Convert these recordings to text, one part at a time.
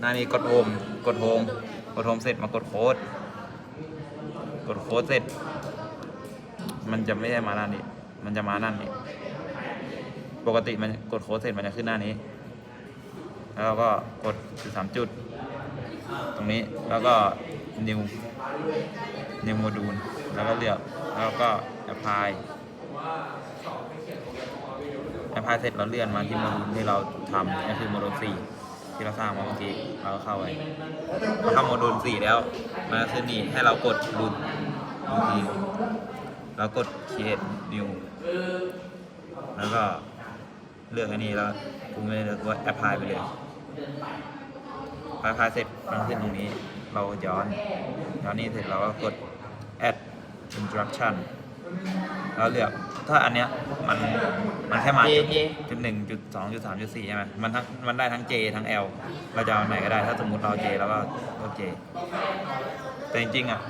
หน้านี้กดโฮมกดโฮมกดโฮมเสร็จมากดโค้ดกดโค้ดเสร็จ มันจะไม่ได้มาหน้านี้ มันจะมาหน้านี้ ปกติมันกดโค้ดเสร็จมันจะขึ้นหน้านี้ แล้วเราก็กดจุดสามจุด ตรงนี้แล้วก็ new new module แล้วก็เลือกแล้วก็ apply apply เสร็จเราเลื่อนมาที่โมดูลที่เราทำก็คือโมดูลสี่ ที่เราสร้างมาเมื่อกี้เราก็เข้าไปเข้าโมดูลสี่แล้วมาขึ้นนี่ให้เรากดรูนรูทีนแล้วกด create new แล้วก็เลือกอันนี้แล้วกูไม่ได้เลือกว่า apply ไปเลยพอ apply เสร็จมันขึ้นตรงนี้ เราย้อนย้อนนี่เสร็จเราก็กด add instruction แล้วเลือกถ้าอันเนี้ยมันมันแค่มา J จุด J จุดหนึ่งจุดสองจุดสามจุดสี่ใช่ไหมมันทั้งมันได้ทั้ง J ทั้ง L เราจะเอาอันไหนก็ได้ ถ้าสมมติเรา J แล้วก็กด J แต่จริงๆอะ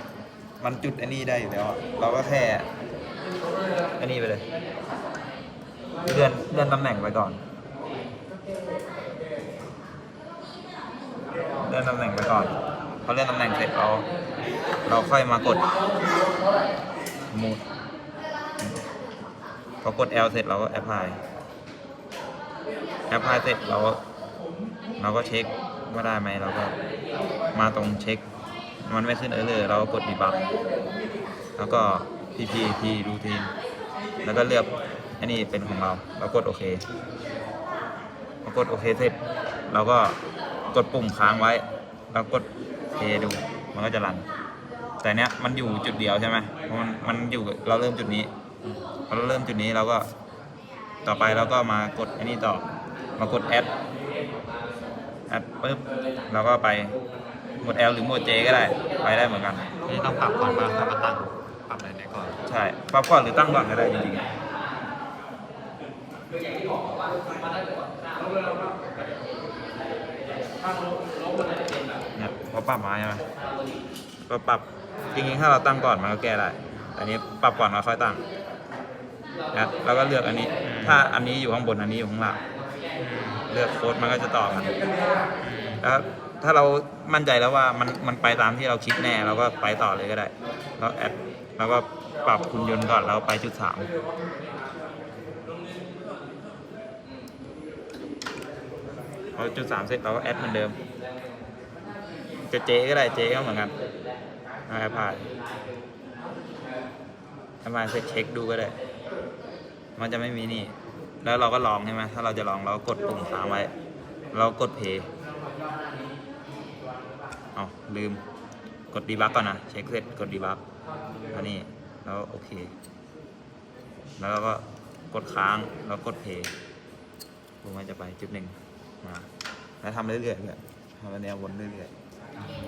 มันจุดอันนี้ได้อยู่แล้วอะเราก็แค่อันนี้ไปเลยเลื่อนเลื่อนตำแหน่งไปก่อนเลื่อนตำแหน่งไปก่อนพอเลื่อนตำแหน่งเสร็จเราเราค่อยมากดมูด พอกด L เสร็จเราก็ apply apply เสร็จเราก็เราก็เช็คว่าได้ไหมเราก็มาตรงเช็ค มันไม่ขึ้นเออเลยเราก็กด debug แล้วก็ pp p routine แล้วก็เลือกอันนี้เป็นของเราเรากดโอเคพอกดโอเคเสร็จ เราก็กดปุ่มค้างไว้แล้วกดเพดู มันก็จะรัน แต่เนี้ยมันอยู่จุดเดียวใช่ไหมมันมันอยู่เราเริ่มจุดนี้ พอเราเริ่มจุดนี้เราก็ต่อไปเราก็มากดอันนี้ต่อมากดแอดแอดปุ๊บเราก็ไปหมด L หรือหมด J ก็ได้ไปได้เหมือนกันนี่ต้องปรับก่อนมาถ้ามาตั้งปรับอะไรไหนก่อนใช่ปรับก่อนหรือตั้งก่อนก็ได้จริงๆอะเนี่ยพอปรับมาใช่ไหมก็ปรับจริงๆถ้าเราตั้งก่อนมันก็แก้ได้แต่อันนี้ปรับก่อนเราค่อยตั้ง นะแล้วก็เลือกอันนี้ ถ้าอันนี้อยู่ข้างบนอันนี้อยู่ข้างล่างเลือกโค้ดมันก็จะต่อกันแล้วถ้าเรามั่นใจแล้วว่ามันมันไปตามที่เราคิดแน่เราก็ไปต่อเลยก็ได้แล้วแอดแล้วก็ปรับคุณยนต์ก่อนแล้วไปจุดสามพอจุดสามเสร็จเราก็แอดเหมือนเดิม จะเจก็ได้เจก็เหมือนกันเอาแอปพลายแอปพลาเสร็จเช็คดูก็ได้ มันจะไม่มีนี่ แล้วเราก็ลองใช่ไหมถ้าเราจะลองเราก็กดปุ่มค้างไว้ เรากดเพย์เอาลืม กดดีบักก่อนนะ เช็คเสร็จกดดีบักอันนี้ แล้วโอเค แล้วเราก็กดค้าง แล้วกดเพย์ผมมันจะไปจุดหนึ่งมา แล้วทำเรื่อยๆเรื่อยทำอันเนี้ยวนเรื่อยๆ